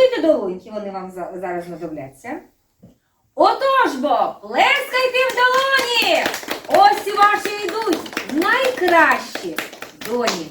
Готуйте долоньки, вони вам зараз знадобляться. Отож бо, плескайте в долоні! Ось ваші йдуть найкращі доні.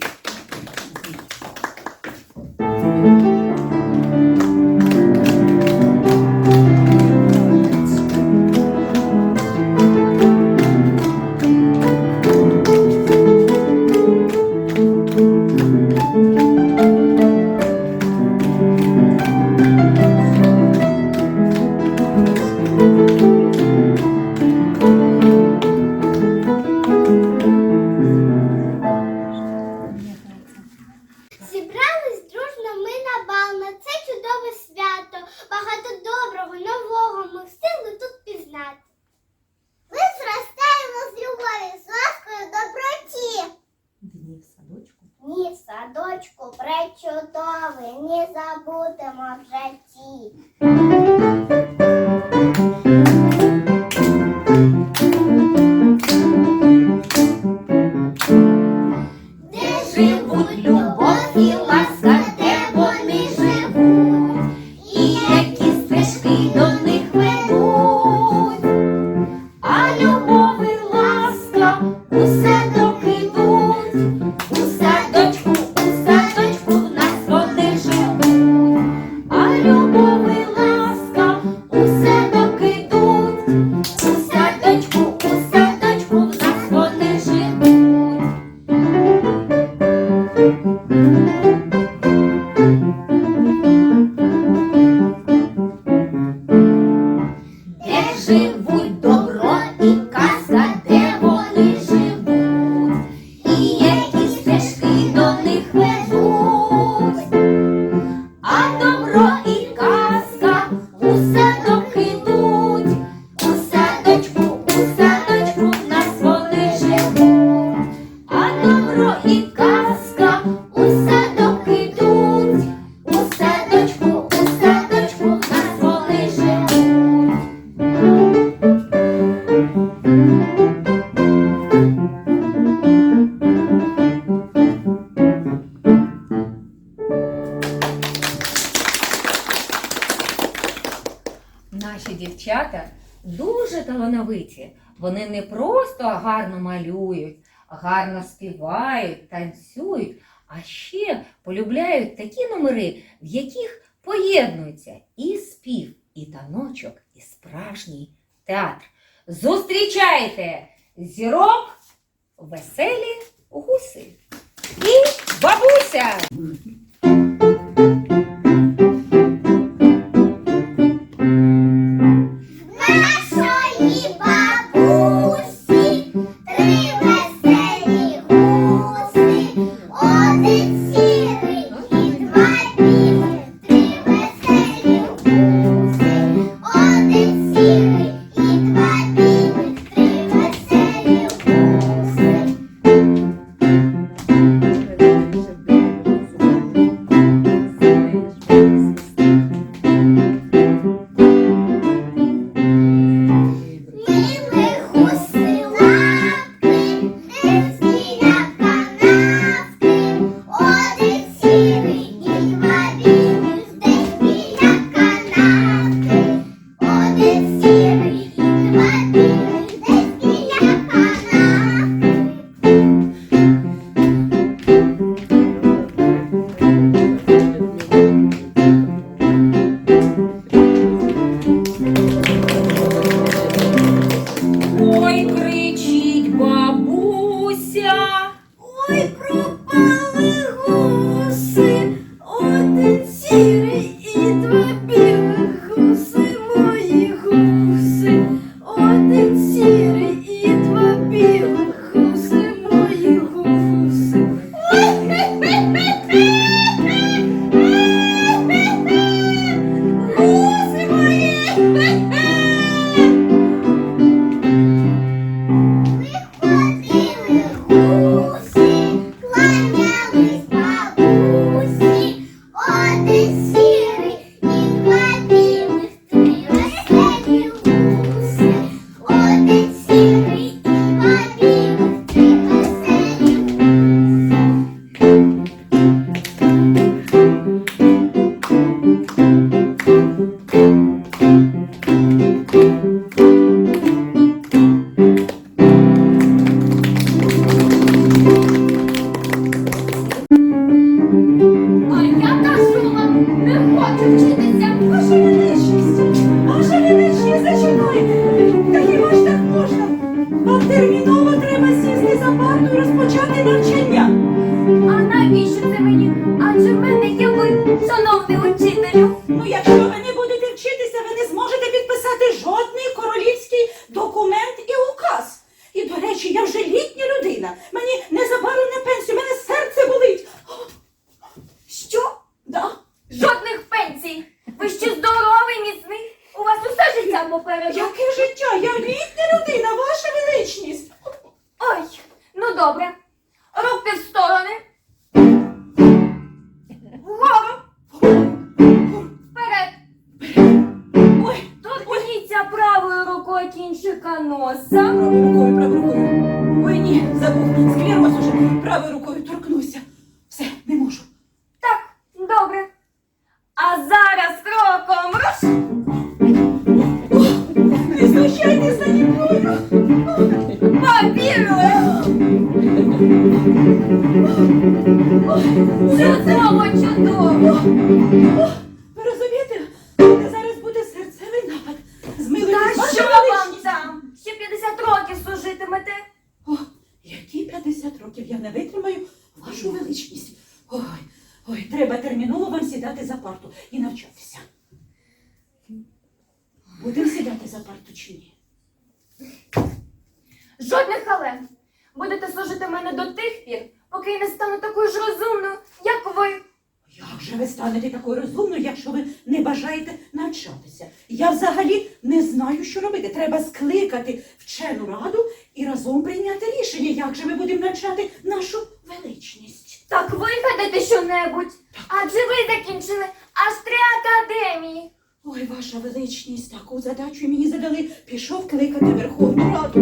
гарно співають, танцюють, а ще полюбляють такі номери, в яких поєднуються і спів, і таночок, і справжній театр. Зустрічайте зірок, веселі гуси і бабуся! Не знущайтесь наді мною. Повірили. Чудово, чудово. Ви розумієте, у мене зараз буде серцевий напад. Змилуйтесь, Та ваша що вам величність. там? Ще 50 років служитимете. О, які 50 років я не витримаю вашу величність. Ой, ой, треба терміново вам сідати за парту і навчатися. Будемо сідати за парту чи ні? Жодних але. Будете служити мене до тих пір, поки я не стану такою ж розумною, як ви. Як же ви станете якщо ви не бажаєте навчатися? Я взагалі не знаю, що робити. Треба скликати вчену раду і разом прийняти рішення, як же ми будемо навчати нашу величність. Так вигадайте щонебудь. Адже ви закінчили аж три академії. Ой, ваша величність, таку задачу мені задали. Пішов кликати Верховну Раду.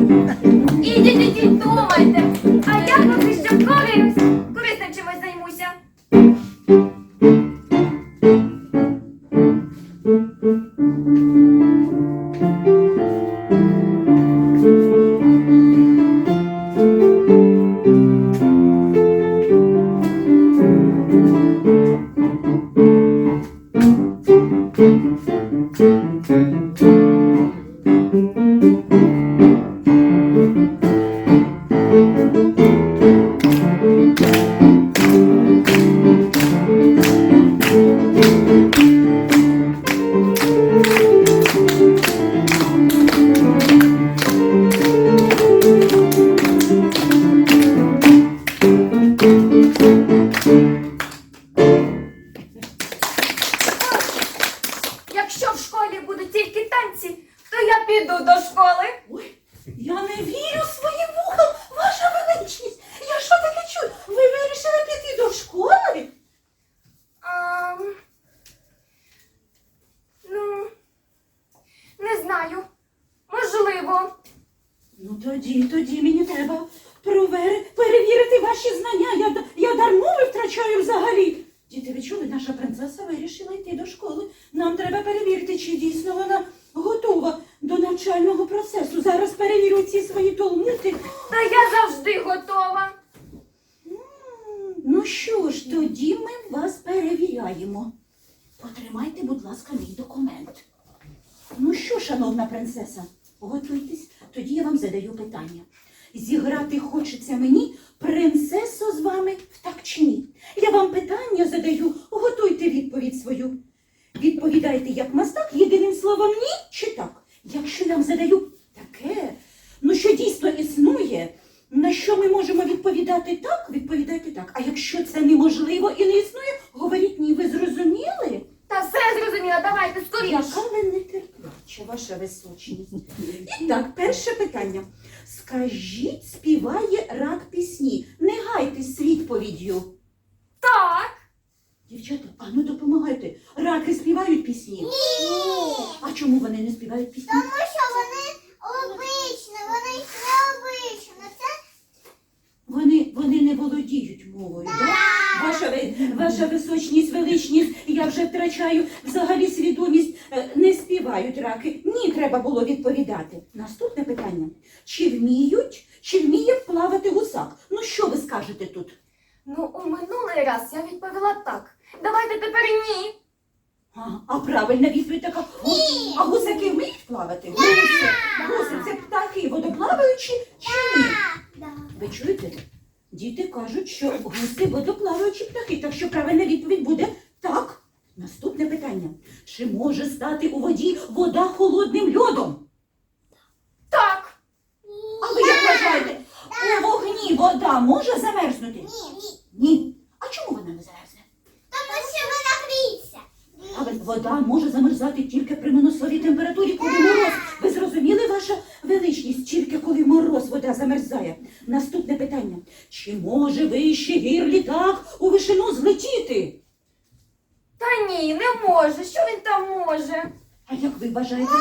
Ідіть, ідіть, думайте. А я поки що корюсь. Корисним чимось займуся. Якщо Зіграти хочеться мені принцесо з вами в так чи ні? Я вам питання задаю, готуйте відповідь свою. Відповідайте як мастак, єдиним словом ні чи так. Якщо я вам задаю таке, ну що дійсно існує, на що ми можемо відповідати так, відповідайте так. А якщо це неможливо і не існує, говоріть ні. Ви зрозуміли? Та все зрозуміла, давайте скоріше. Яка ви нетерпляча, ваша височність. І так, перше питання. Скажіть, співає рак пісні. Не гайтесь з відповіддю. Так. Дівчата, а ну допомагайте. Раки співають пісні? Ні. А чому вони не співають пісні? Тому що вони обичні, вони необичні. Це Вони, вони не володіють мовою. Ваша, височність, величність, я вже втрачаю взагалі свідомість. Е, Не співають раки. Ні, треба було відповідати. Наступне питання. Чи вміють, чи вміє плавати гусак? Ну що ви скажете тут? Ну, у минулий раз я відповіла так. Давайте тепер ні. А, а правильна відповідь така. Ні. А гусаки вміють плавати? Гуси. Гуси це птахи водоплаваючі чи ні? Ви чуєте? Діти кажуть, що гуси водоплаваючі птахи, так що правильна відповідь буде так. Наступне питання. Чи може стати у воді вода холодним льодом? Так. А ви як вважаєте, у вогні вода може замерзнути? Ні, ні. Ні. А чому вона не замерзне? Тому що вона гріється. А ви- вода може замерзати тільки при мінусовій температурі, коли мороз. Ви зрозуміли, ваша величність, тільки коли мороз вода замерзає. Наступне питання. Чи може вище гір літак у вишину злетіти? Та ні, не може. Що він там може? А як ви вважаєте?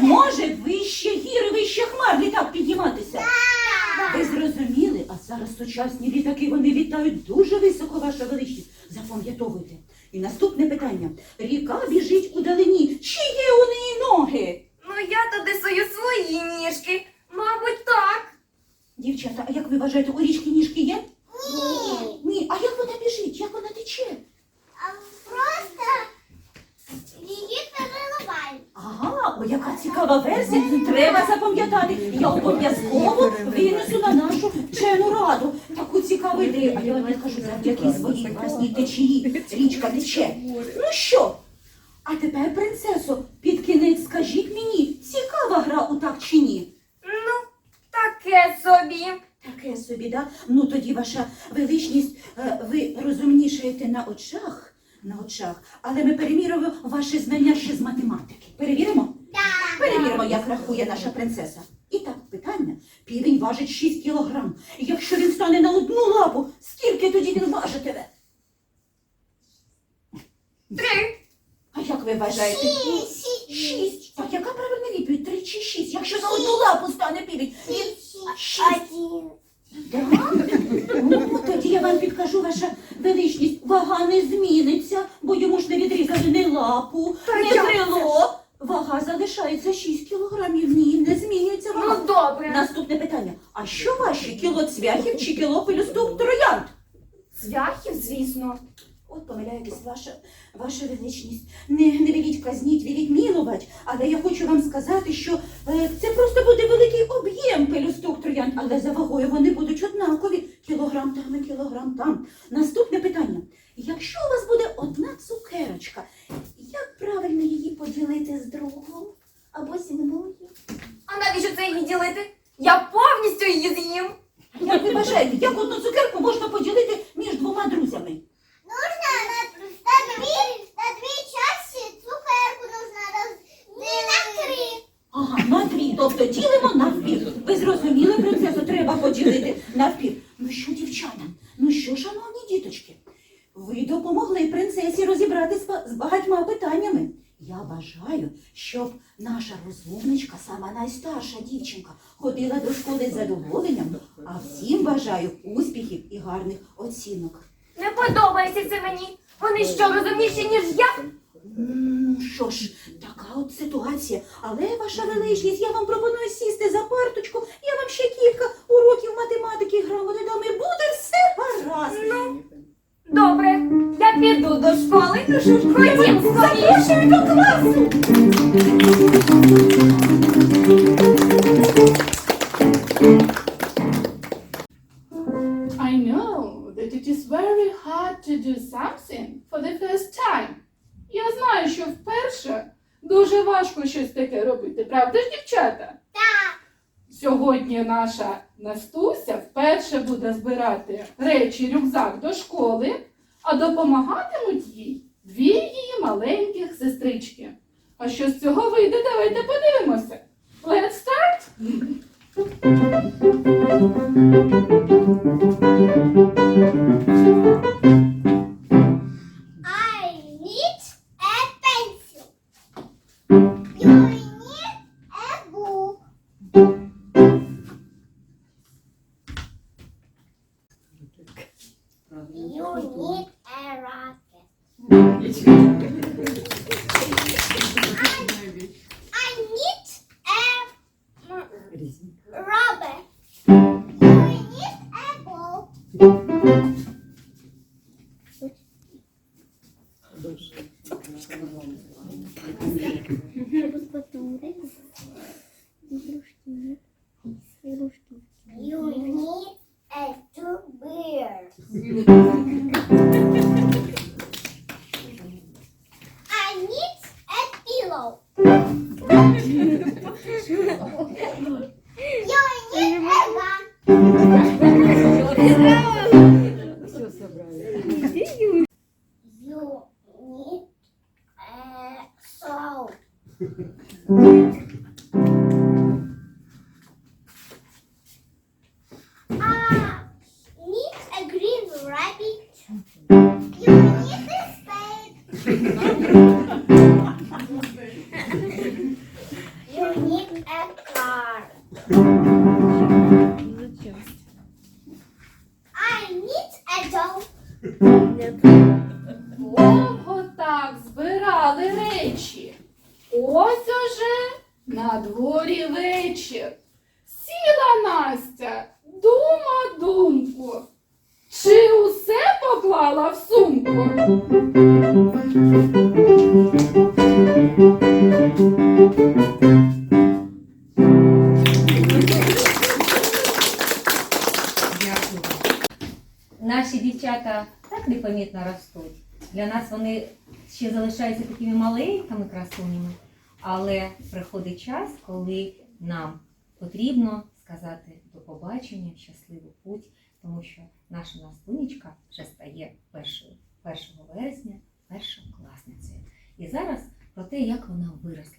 Може. Може вище гір, вище хмар літак підніматися? Ви зрозуміли? А зараз сучасні літаки вони літають дуже високо, ваша величність. Запам'ятовуйте. І наступне питання. Ріка біжить у далині. Чи є у неї ноги? Ну я туди сую свої ніжки. Дівчата, а як ви вважаєте, у річки ніжки є? Ні. Ні. А як вона біжить? Як вона тече? А просто її переливають. Ага, о, яка цікава версія. Треба запам'ятати. Я обов'язково винесу на нашу вчену раду. Таку цікаву ідею. А я вам кажу, завдяки своїй власній течії річка тече. Ну що? А тепер, принцесо, під кінець скажіть мені, цікава гра у так чи ні? Таке собі. Таке собі, да? Ну тоді ваша величність, е, ви розумнішаєте на очах, на очах, але ми перевіримо ваші знання ще з математики. Перевіримо? Так. Перевіримо, як рахує наша принцеса. І так, питання. Півень важить 6 кілограм. Якщо він стане на одну лапу, скільки тоді він важитиме? Три. А як ви вважаєте? Шість. Шість. Так яка правильна відповідь? Три чи шість? Якщо на одну лапу стане півень, він шість. Один. Да? Ну, тоді я вам підкажу, ваша величність, вага не зміниться, бо йому ж не відрізали ні лапу, ні крило. Вага залишається 6 кілограмів. Ні, не змінюється вага. Ну, добре. Наступне питання. А що ваші кіло цвяхів чи кіло пелюсток троянд? Цвяхів, звісно. От помиляєтесь, ваша, ваша величність. Не, не веліть казніть, веліть мілувати. Але я хочу вам сказати, що е, це просто буде великий об'єм пелюсток троянд, але за вагою вони будуть однакові. Кілограм там і кілограм там. Наступне питання. Якщо у вас буде одна цукерочка, як правильно її поділити з другом або зі мною? А навіщо це її ділити? Я повністю її з'їм. Як ви вважаєте, як одну цукерку можна поділити між двома друзями? Нужно на, на дві, на дві часті цукерку нужно розділити. на три. Ага, на дві, тобто ділимо навпіл. Ви зрозуміли, принцесу, треба поділити навпіл. Ну що, дівчата, ну що, шановні діточки, ви допомогли принцесі розібратися з з багатьма питаннями. Я бажаю, щоб наша розумничка, сама найстарша дівчинка, ходила до школи з задоволенням, а всім бажаю успіхів і гарних оцінок. Не подобається це мені. Вони що, розумніші, ніж я? Що ж, така от ситуація. Але, ваша величність, я вам пропоную сісти за парточку. Я вам ще кілька уроків математики грамоти дам і буде все гаразд. Ну, добре. Я піду до школи. Ну що ж, ходім скоріше. до класу. Дуже щось таке робити, правда ж, дівчата? Так. Сьогодні наша Настуся вперше буде збирати речі рюкзак до школи, а допомагатимуть їй дві її маленьких сестрички. А що з цього вийде, давайте подивимося. Let's start! ちょっと。На дворі вечір. Сіла Настя, дума думку. Чи усе поклала в сумку? Наші дівчата так непомітно ростуть. Для нас вони ще залишаються такими маленькими красунями. Але приходить час, коли нам потрібно сказати до побачення, щасливу путь, тому що наша настунечка вже стає першою 1 вересня, першокласницею. І зараз про те, як вона виросла.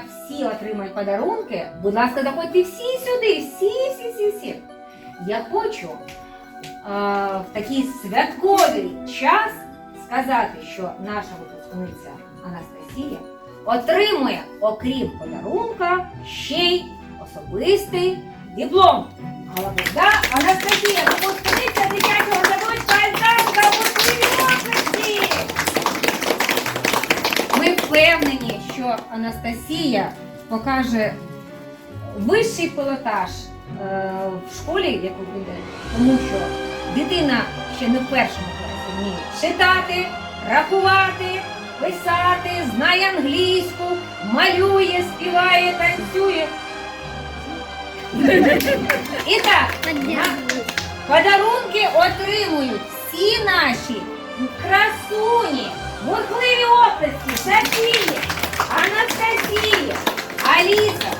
Як всі отримають подарунки, будь ласка, заходьте всі сюди, всі, всі, всі, всі. Я хочу а, в такий святковий час сказати, що наша випускниця Анастасія отримує, окрім подарунка, ще й особистий диплом. Молода Анастасія, випускниця дитячого садочка Альтанка, випускниці! Ми впевнені, що Анастасія покаже вищий пілотаж е, в школі, яку буде, тому що дитина ще не в першому класі вміє читати, рахувати, писати, знає англійську, малює, співає, танцює. І так, подарунки отримують всі наші красуні, бурхливі оплески, Софії, Анастасія, Аліса,